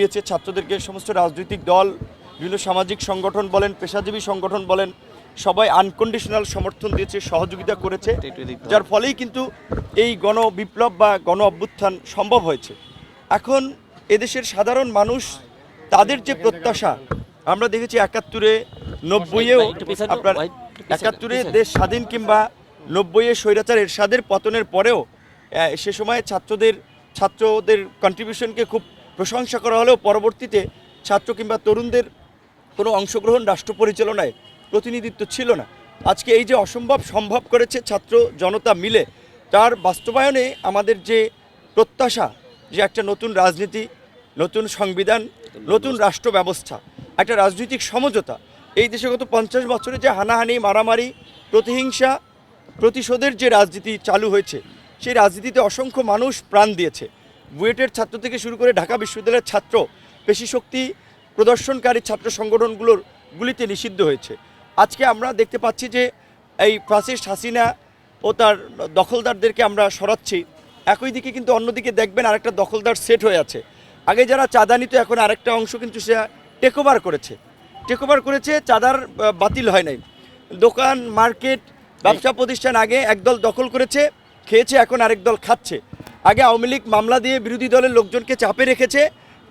দিয়েছে। ছাত্রদেরকে সমস্ত রাজনৈতিক দল বিভিন্ন সামাজিক সংগঠন বলেন পেশাজীবী সংগঠন বলেন সবাই আনকন্ডিশনাল সমর্থন দিয়েছে সহযোগিতা করেছে যার ফলেই কিন্তু এই গণ বিপ্লব বা গণ অভ্যুত্থান সম্ভব হয়েছে। এখন এদেশের সাধারণ মানুষ তাদের যে প্রত্যাশা আমরা দেখেছি একাত্তরে নব্বইয়েও আপনার একাত্তরে দেশ স্বাধীন কিংবা নব্বইয়ে স্বৈরাচার এরশাদের পতনের পরেও সে সময় ছাত্রদের ছাত্রদের কন্ট্রিবিউশনকে খুব প্রশংসা করা হলেও পরবর্তীতে ছাত্র কিংবা তরুণদের কোনো অংশগ্রহণ রাষ্ট্র পরিচালনায় প্রতিনিধিত্ব ছিল না। আজকে এই যে অসম্ভব সম্ভব করেছে ছাত্র জনতা মিলে, তার বাস্তবায়নে আমাদের যে প্রত্যাশা যে একটা নতুন রাজনীতি, নতুন সংবিধান, নতুন রাষ্ট্র ব্যবস্থা, একটা রাজনৈতিক সমঝোতা, এই দেশে গত পঞ্চাশ বছরে যে হানাহানি, মারামারি, প্রতিহিংসা, প্রতিশোধের যে রাজনীতি চালু হয়েছে, সেই রাজনীতিতে অসংখ্য মানুষ প্রাণ দিয়েছে। বুয়েটের ছাত্র থেকে শুরু করে ঢাকা বিশ্ববিদ্যালয়ের ছাত্র, পেশি শক্তি প্রদর্শনকারী ছাত্র সংগঠনগুলোর গুলিতে নিষিদ্ধ হয়েছে। আজকে আমরা দেখতে পাচ্ছি যে এই ফ্রাসিস্ট হাসিনা ও তার দখলদারদেরকে আমরা সরাচ্ছি। একই দিকে কিন্তু অন্যদিকে দেখবেন আরেকটা দখলদার সেট হয়ে আছে। আগে যারা চাঁদা নিত, এখন আরেকটা অংশ কিন্তু সে টেক করেছে। টেক করেছে, চাঁদার বাতিল হয় নাই। দোকান, মার্কেট, ব্যবসা প্রতিষ্ঠান আগে একদল দখল করেছে, খেয়েছে, এখন আরেক দল খাচ্ছে। আগে আওয়ামী লীগ মামলা দিয়ে বিরোধী দলের লোকজনকে চাপে রেখেছে।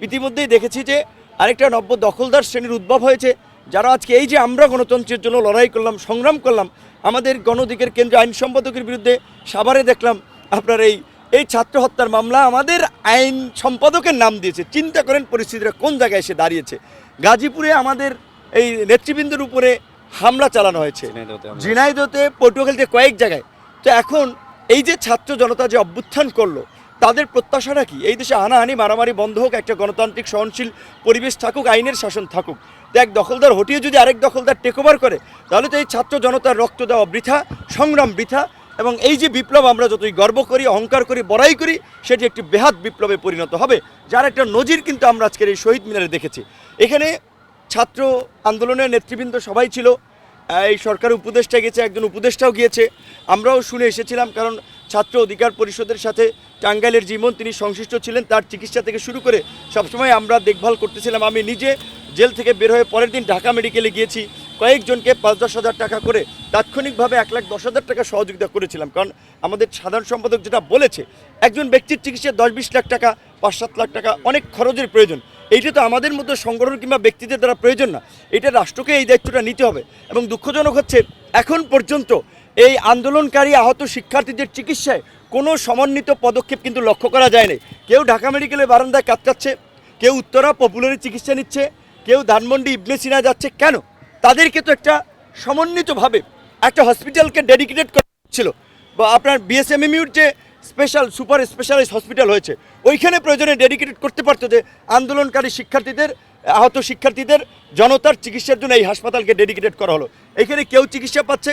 ইতিমধ্যেই দেখেছি যে আরেকটা নব্য দখলদার শ্রেণির উদ্ভব হয়েছে যারা আজকে এই যে আমরা গণতন্ত্রের জন্য লড়াই করলাম সংগ্রাম করলাম আমাদের গণদিকের কেন্দ্র আইন সম্পাদকের বিরুদ্ধে সাভারে দেখলাম আপনার এই এই ছাত্র হত্যার মামলা আমাদের আইন সম্পাদকের নাম দিয়েছে। চিন্তা করেন পরিস্থিতিটা কোন জায়গায় এসে দাঁড়িয়েছে। গাজীপুরে আমাদের এই নেতৃবৃন্দের উপরে হামলা চালানো হয়েছে। ঝিনাইদতে পটুয়াখালীতে কয়েক জায়গায়। তো এখন এই যে ছাত্র জনতা যে অভ্যুত্থান করল, তাদের প্রত্যাশাটা কি? এই দেশে হানাহানি, মারামারি বন্ধ হোক, একটা গণতান্ত্রিক সহনশীল পরিবেশ থাকুক, আইনের শাসন থাকুক। তো এক দখলদার হটিয়ে যদি আরেক দখলদার টেক ওভার করে, তাহলে তো এই ছাত্র জনতার রক্ত দেওয়া বৃথা, সংগ্রাম বৃথা এবং এই যে বিপ্লব আমরা যতই গর্ব করি, অহংকার করি, বড়াই করি, সেটি একটি বেহাত বিপ্লবে পরিণত হবে, যার একটা নজির কিন্তু আমরা আজকের এই শহীদ মিনারে দেখেছি। এখানে ছাত্র আন্দোলনের নেতৃবৃন্দ সবাই ছিল এই সরকার উপদেষ্টা গেছে, একজন উপদেষ্টাও গিয়েছে। আমরাও শুনে এসেছিলাম, কারণ ছাত্র অধিকার পরিষদের সাথে টাঙ্গাইলের জীবন তিনি সংশ্লিষ্ট ছিলেন, তার চিকিৎসা থেকে শুরু করে সবসময় আমরা দেখভাল করতেছিলাম। আমি নিজে জেল থেকে বের হয়ে পরের দিন ঢাকা মেডিকেলে গিয়েছি। কয়েকজনকে পাঁচ দশ হাজার টাকা করে তাৎক্ষণিকভাবে এক লাখ দশ হাজার টাকা সহযোগিতা করেছিলাম, কারণ আমাদের সাধারণ সম্পাদক যেটা বলেছে, একজন ব্যক্তির চিকিৎসায় দশ বিশ লাখ টাকা, পাঁচ সাত লাখ টাকা অনেক খরচের প্রয়োজন। এইটা তো আমাদের মতো সংগঠন কিংবা ব্যক্তিদের দ্বারা প্রয়োজন না। এটা রাষ্ট্রকে এই দায়িত্বটা নিতে হবে এবং দুঃখজনক হচ্ছে, এখন পর্যন্ত এই আন্দোলনকারী আহত শিক্ষার্থীদের চিকিৎসায় কোনো সমন্বিত পদক্ষেপ কিন্তু লক্ষ্য করা যায়নি। কেউ ঢাকা মেডিকেলের বারান্দায় কাতকাচ্ছে কেউ উত্তরা পপুলারি চিকিৎসা নিচ্ছে, কেউ ধানমন্ডি ইবনে সিনা যাচ্ছে। কেন? তাদেরকে তো একটা সমন্বিতভাবে একটা হসপিটালকে ডেডিকেটেড করা ছিল বা আপনার বিএসএমএমইউর যে স্পেশাল, সুপার স্পেশালাইজ হসপিটাল হয়েছে। ওইখানে প্রয়োজনে ডেডিকেটেড করতে পারতো যে, আন্দোলনকারী শিক্ষার্থীদের, আহত শিক্ষার্থীদের জনতার চিকিৎসার জন্য এই হাসপাতালকে ডেডিকেটেড করা হলো। এখানে কেউ চিকিৎসা পাচ্ছে,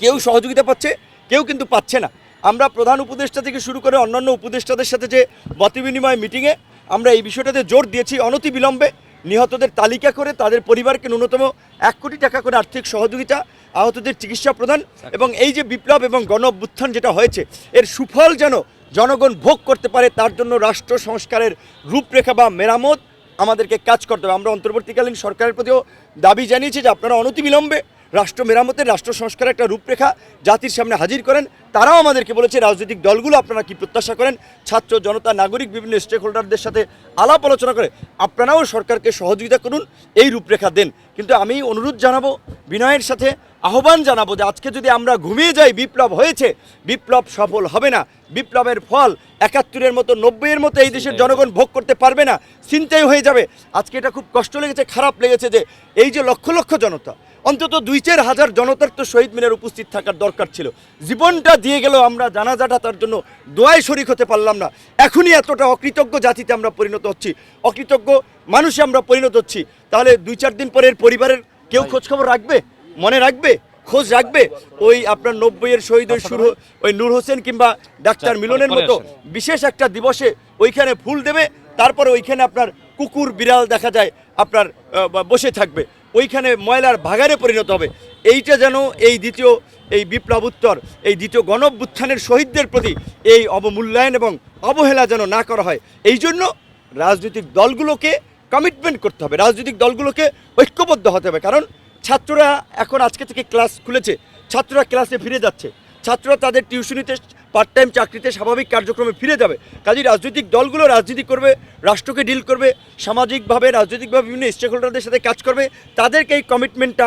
কেউ সহযোগিতা পাচ্ছে, কেউ কিন্তু পাচ্ছে না। আমরা প্রধান উপদেষ্টা থেকে শুরু করে অন্যান্য উপদেষ্টাদের সাথে যে মত বিনিময় মিটিংয়ে আমরা এই বিষয়টাতে জোর দিয়েছি অনতি বিলম্বে নিহতদের তালিকা করে তাদের পরিবারকে ন্যূনতম এক কোটি টাকা করে আর্থিক সহযোগিতা, আহতদের চিকিৎসা প্রদান এবং এই যে বিপ্লব এবং গণ অভ্যুত্থান যেটা হয়েছে, এর সুফল যেন জনগণ ভোগ করতে পারে তার জন্য রাষ্ট্র সংস্কারের রূপরেখা বা মেরামত আমাদেরকে কাজ করতে হবে। আমরা অন্তর্বর্তীকালীন সরকারের প্রতিও দাবি জানিয়েছি যে আপনারা অনতিবিলম্বে রাষ্ট্র মেরামতের রাষ্ট্র সংস্কারের একটা রূপরেখা জাতির সামনে হাজির করেন। তারাও আমাদেরকে বলেছে রাজনৈতিক দলগুলো আপনারা কি প্রত্যাশা করেন? ছাত্র জনতা নাগরিক বিভিন্ন স্টেক হোল্ডারদের সাথে আলাপ আলোচনা করে আপনারাও সরকারকে সহযোগিতা করুন এই রূপরেখা দেন। কিন্তু আমি অনুরোধ জানাব বিনয়ের সাথে আহ্বান জানাব যে আজকে যদি আমরা ঘুমিয়ে যাই বিপ্লব হয়েছে বিপ্লব সফল হবে না। বিপ্লবের ফল একাত্তরের মতো নব্বইয়ের মতো এই দেশের জনগণ ভোগ করতে পারবে না চিন্তাই হয়ে যাবে। আজকে এটা খুব কষ্ট লেগেছে খারাপ লেগেছে যে এই যে লক্ষ লক্ষ জনতা অন্তত দুই চার হাজার জনতার তো শহীদ মিনার উপস্থিত থাকার দরকার ছিল। জীবনটা দিয়ে গেল আমরা জানাজাটা তার জন্য দোয়ায় শরিক হতে পারলাম না। এখনই এতটা অকৃতজ্ঞ জাতিতে আমরা পরিণত হচ্ছি। অকৃতজ্ঞ মানুষে আমরা পরিণত হচ্ছি। তাহলে দুই চার দিন পরে এর পরিবারের কেউ খোঁজ খবর রাখবে? মনে রাখবে? খোঁজ রাখবে? ওই আপনার নব্বইয়ের শহীদের শুরু ওই নূর হোসেন কিংবা ডাক্তার মিলনের মতো বিশেষ একটা দিবসে ওইখানে ফুল দেবে। তারপরে ওইখানে আপনার কুকুর বিড়াল দেখা যায় আপনার বসে থাকবে। ওইখানে ময়লার ভাগারে পরিণত হবে। এইটা যেন এই দ্বিতীয়, এই বিপ্লব উত্তর এই দ্বিতীয় গণভ্যুত্থানের শহীদদের প্রতি এই অবমূল্যায়ন এবং অবহেলা যেন না করা হয়, এই জন্য রাজনৈতিক দলগুলোকে কমিটমেন্ট করতে হবে। রাজনৈতিক দলগুলোকে ঐক্যবদ্ধ হতে হবে। কারণ ছাত্ররা এখন আজকে থেকে ক্লাস খুলেছে, ছাত্ররা ক্লাসে ফিরে যাচ্ছে। ছাত্ররা তাদের টিউশনিতে পার্ট টাইম চাকরিতে স্বাভাবিক কার্যক্রমে ফিরে যাবে। কাজেই রাজনৈতিক দলগুলো রাজনীতি করবে, রাষ্ট্রকে ডিল করবে, সামাজিকভাবে, রাজনৈতিকভাবে বিভিন্ন স্টেক হোল্ডারদের সাথে কাজ করবে। তাদেরকে এই কমিটমেন্টটা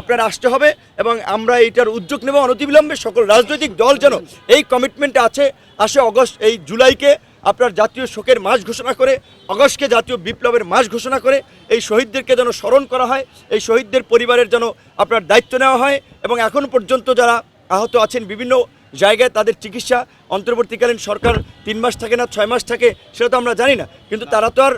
আপনার আসতে হবে এবং আমরা এটার উদ্যোগ নেব অনতিবিলম্বে। সকল রাজনৈতিক দল যেন এই কমিটমেন্টে আছে, আসে অগস্ট, এই জুলাইকে আপনার জাতীয় শোকের মাস ঘোষণা করে, অগস্টকে জাতীয় বিপ্লবের মাস ঘোষণা করে, এই শহীদদেরকে যেন স্মরণ করা হয়, এই শহীদদের পরিবারের যেন আপনার দায়িত্ব নেওয়া হয় এবং এখন পর্যন্ত যারা আহত আছেন বিভিন্ন জায়গায় তাদের চিকিৎসা। অন্তর্বর্তীকালীন সরকার তিন মাস থাকে না ছয় মাস থাকে সেটা তো আমরা জানি না। কিন্তু তারা তো আর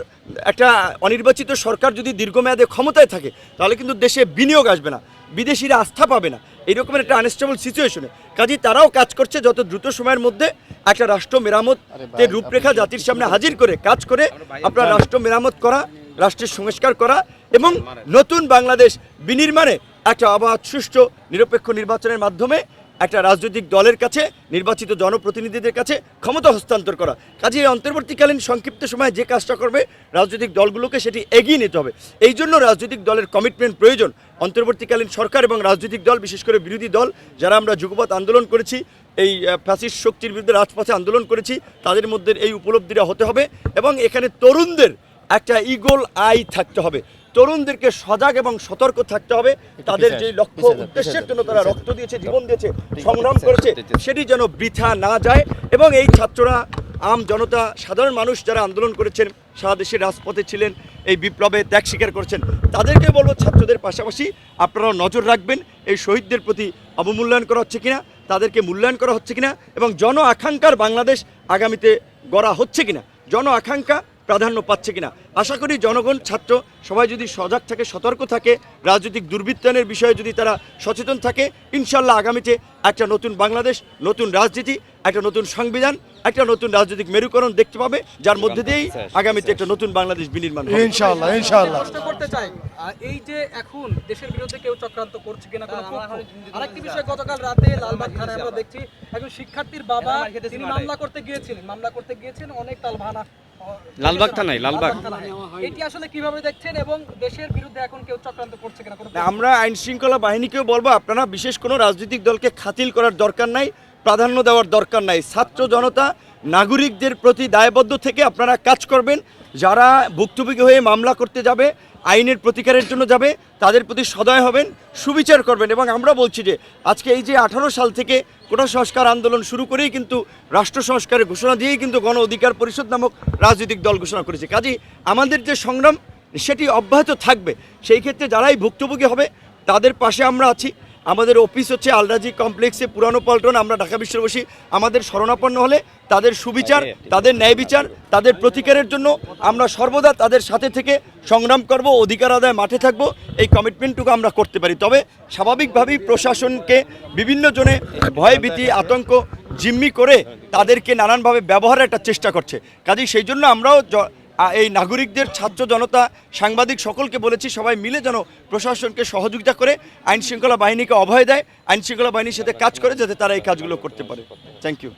একটা অনির্বাচিত সরকার যদি দীর্ঘমেয়াদে ক্ষমতায় থাকে তাহলে কিন্তু দেশে বিনিয়োগ আসবে না বিদেশিরা আস্থা পাবে না। এইরকমের একটা আনস্টেবল সিচুয়েশনে কাজেই তারাও কাজ করছে যত দ্রুত সময়ের মধ্যে। একটা রাষ্ট্র মেরামতের রূপরেখা জাতির সামনে হাজির করে কাজ করে আপনার রাষ্ট্র মেরামত করা রাষ্ট্রের সংস্কার করা এবং নতুন বাংলাদেশ বিনির্মাণে একটা অবাধ সুষ্ঠু নিরপেক্ষ নির্বাচনের মাধ্যমে একটা রাজনৈতিক দলের কাছে, নির্বাচিত জনপ্রতিনিধিদের কাছে ক্ষমতা হস্তান্তর করা। কাজে এই অন্তর্বর্তীকালীন সংক্ষিপ্ত সময়ে যে কাজটা করবে, রাজনৈতিক দলগুলোকে সেটি এগিয়ে নিতে হবে। এই জন্য রাজনৈতিক দলের কমিটমেন্ট প্রয়োজন। অন্তর্বর্তীকালীন সরকার এবং রাজনৈতিক দল, বিশেষ করে বিরোধী দল, যারা আমরা যুগপৎ আন্দোলন করেছি, এই ফ্যাসিস্ট শক্তির বিরুদ্ধে রাজপথে আন্দোলন করেছি, তাদের মধ্যে এই উপলব্ধিটা হতে হবে এবং এখানে তরুণদের একটা ইগল আই থাকতে হবে। তরুণদেরকে সজাগ এবং সতর্ক থাকতে হবে। তাদের যে লক্ষ্য উদ্দেশ্যের জন্য তারা রক্ত দিয়েছে জীবন দিয়েছে সংগ্রাম করেছে সেটি যেন বৃথা না যায় এবং এই ছাত্ররা আম জনতা সাধারণ মানুষ যারা আন্দোলন করেছেন সারা দেশের রাজপথে ছিলেন এই বিপ্লবে ত্যাগ স্বীকার করেছেন। তাদেরকে বলব ছাত্রদের পাশাপাশি আপনারা নজর রাখবেন এই শহীদদের প্রতি অবমূল্যায়ন করা হচ্ছে কিনা তাদেরকে মূল্যায়ন করা হচ্ছে কিনা এবং জন আকাঙ্ক্ষার বাংলাদেশ আগামীতে গড়া হচ্ছে কিনা। জন আকাঙ্ক্ষা প্রাধান্য পাচ্ছে কিনা। আশা করি জনগণ ছাত্র সবাই যদি সজাগ থাকে সতর্ক থাকে রাজনৈতিক দুর্বৃত্তায়নের বিষয়ে যদি তারা সচেতন থাকে ইনশাল্লাহ আগামীতে একটা নতুন বাংলাদেশ নতুন রাজনীতি একটা নতুন সংবিধান একটা নতুন রাজনৈতিক মেরুকরণ দেখতে পাবে যার মধ্যে দিয়েই আগামীতে একটা নতুন বাংলাদেশ বিনির্মাণ হবে। ইনশাআল্লাহ ইনশাআল্লাহ। প্রশ্ন করতে চাই এই যে এখন দেশের বিরুদ্ধে কেউ চক্রান্ত করছে কিনা কোনো পক্ষ? আরেকটি বিষয় গতকাল রাতে লালবাগ থানায় আমরা দেখছি একজন শিক্ষার্থীর বাবা তিনি মামলা করতে গিয়েছিলেন মামলা করতে গিয়েছেন অনেক তালভানা লালবাগ থানায়, লালবাগ। এটি আসলে কীভাবে দেখছেন এবং দেশের বিরুদ্ধে এখন কেউ চক্রান্ত করছে কিনা? আমরা আইন শৃঙ্খলা বাহিনীকেও বলব আপনারা বিশেষ কোনো রাজনৈতিক দলকে খাতিল করার দরকার নাই প্রাধান্য দেওয়ার দরকার নাই। ছাত্র জনতা নাগরিকদের প্রতি দায়বদ্ধ থেকে আপনারা কাজ করবেন যারা ভুক্তভোগী হয়ে মামলা করতে যাবে আইনের প্রতিকারের জন্য যাবে, তাদের প্রতি সদয় হবেন, সুবিচার করবেন। এবং আমরা বলছি যে, আজকে এই যে আঠারো সাল থেকে কোটা সংস্কার আন্দোলন শুরু করেই কিন্তু রাষ্ট্র সংস্কারের ঘোষণা দিয়েই কিন্তু গণ অধিকার পরিষদ নামক রাজনৈতিক দল ঘোষণা করেছে। কাজেই আমাদের যে সংগ্রাম, সেটি অব্যাহত থাকবে। সেই ক্ষেত্রে যারাই ভুক্তভোগী হবে, তাদের পাশে আমরা আছি। আমাদের অফিস হচ্ছে আলরাজি কমপ্লেক্সে পুরানো পল্টন আমরা ঢাকা বিশ্ববাসী আমাদের শরণাপন্ন হলে তাদের সুবিচার তাদের ন্যায় বিচার তাদের প্রতিকারের জন্য আমরা সর্বদা তাদের সাথে থেকে সংগ্রাম করব অধিকার আদায় মাঠে থাকব এই কমিটমেন্টটুকু আমরা করতে পারি। তবে স্বাভাবিকভাবেই প্রশাসনকে বিভিন্ন জনে ভয় ভীতি আতঙ্ক জিম্মি করে তাদেরকে নানানভাবে ব্যবহারের একটা চেষ্টা করছে। কাজেই সেই জন্য আমরাও এই নাগরিকদের ছাত্র জনতা, সাংবাদিক সকলকে বলেছি, সবাই মিলে যেন প্রশাসনকে সহযোগিতা করে, আইন শৃঙ্খলা বাহিনীকে অভয় দেয়, আইন শৃঙ্খলা বাহিনীর সাথে কাজ করে যাতে তারা এই কাজগুলো করতে পারে। Thank you